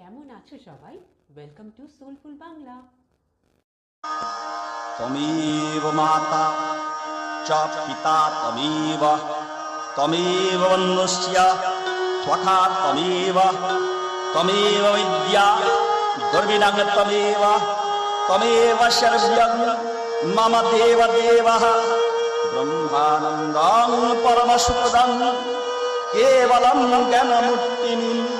কেমন আছো সবাই? ওয়েলকাম টু সোলফুল বাংলা তমেব মাতা, চ পিতা তমেব। তমেব বন্ধুশ্চ তথা তমেব। তমেব বিদ্যা দুর্বিণং তমেব। তমেব সর্বং মম দেব দেবঃ। ব্রহ্মানন্দং পরমসুখদং, কেবলং জ্ঞানমূর্তিনিম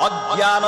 অজ্ঞান